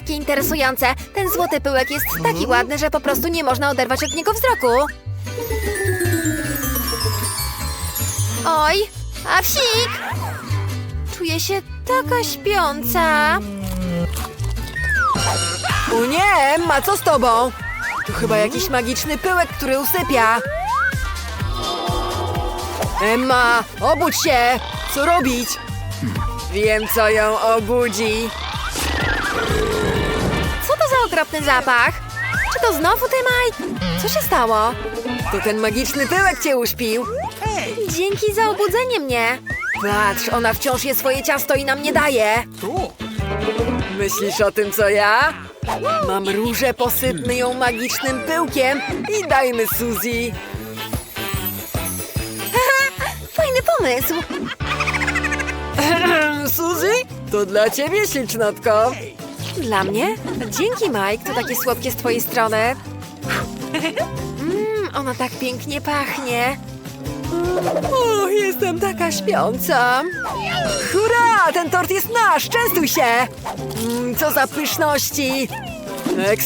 takie interesujące. Ten złoty pyłek jest taki ładny, że po prostu nie można oderwać od niego wzroku. Oj, a psik! Czuję się taka śpiąca. O nie, ma co z tobą? To chyba jakiś magiczny pyłek, który usypia. Emma, obudź się! Co robić? Wiem, co ją obudzi. Okropny zapach? Czy to znowu ty, Mike? Co się stało? To ten magiczny pyłek cię uśpił. Dzięki za obudzenie mnie. Patrz, ona wciąż je swoje ciasto i nam nie daje. Myślisz o tym, co ja? Mam róże, posypmy ją magicznym pyłkiem i dajmy Suzy. Fajny pomysł. Suzy? To dla ciebie, ślicznotko. Dla mnie? Dzięki, Mike. To takie słodkie z twojej strony. Mmm, ona tak pięknie pachnie. O, jestem taka śpiąca. Hurra! Ten tort jest nasz! Częstuj się! Mm, co za pyszności! Ekstra!